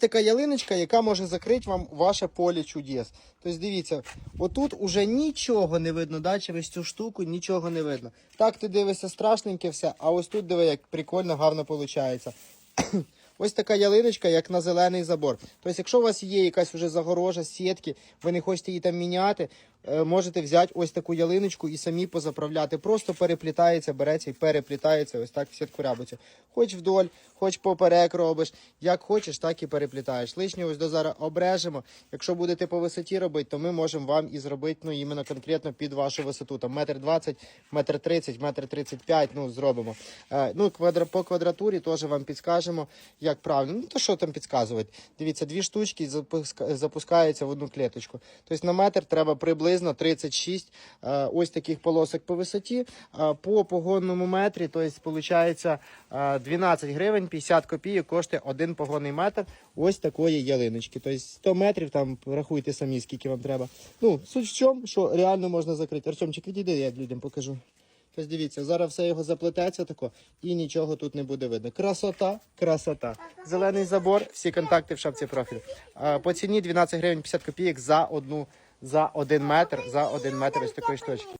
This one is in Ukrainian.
така ялиночка, яка може закрити вам ваше поле чудес. Тобто дивіться, отут уже нічого не видно, да, через цю штуку нічого не видно. Так ти дивишся страшненьке все, а ось тут диви, як прикольно, гарно виходить. Ось така ялиночка, як на зелений забор. Тобто, якщо у вас є якась вже загорожа, сітки, ви не хочете її там міняти, е, можете взяти ось таку ялиночку і самі позаправляти. Просто переплітається, береться і переплітається ось так в сітку рябицю. Хоч вдоль, хоч поперек робиш. Як хочеш, так і переплітаєш. Лишнє ось до зараз обрежемо. Якщо будете по висоті робити, то ми можемо вам і зробити ну, іменно конкретно під вашу висоту. Там метр двадцять, метр тридцять, метр тридцять п'ять, ну, зробимо. Е, ну, по квадратурі теж вам підскажемо, як правильно. Ну, то що там підказувати? Дивіться, дві штучки запускаються в одну клеточку. Тобто на метр треба приблизно 36 е, ось таких полосок по висоті. Е, по погонному метрі, тобто, виходить, е, 12 гривень 50 копійок коштує один погонний метр ось такої ялиночки. Тобто 100 метрів, там рахуйте самі, скільки вам треба. Ну, суть в чому, що реально можна закрити. Артемчик, відійди, я людям покажу. Тобто дивіться, зараз все його заплететься тако і нічого тут не буде видно. Красота, красота. Зелений забор, всі контакти в шапці профілю. По ціні 12 гривень 50 копійок за одну, за один метр, за один метр ось такої штучки.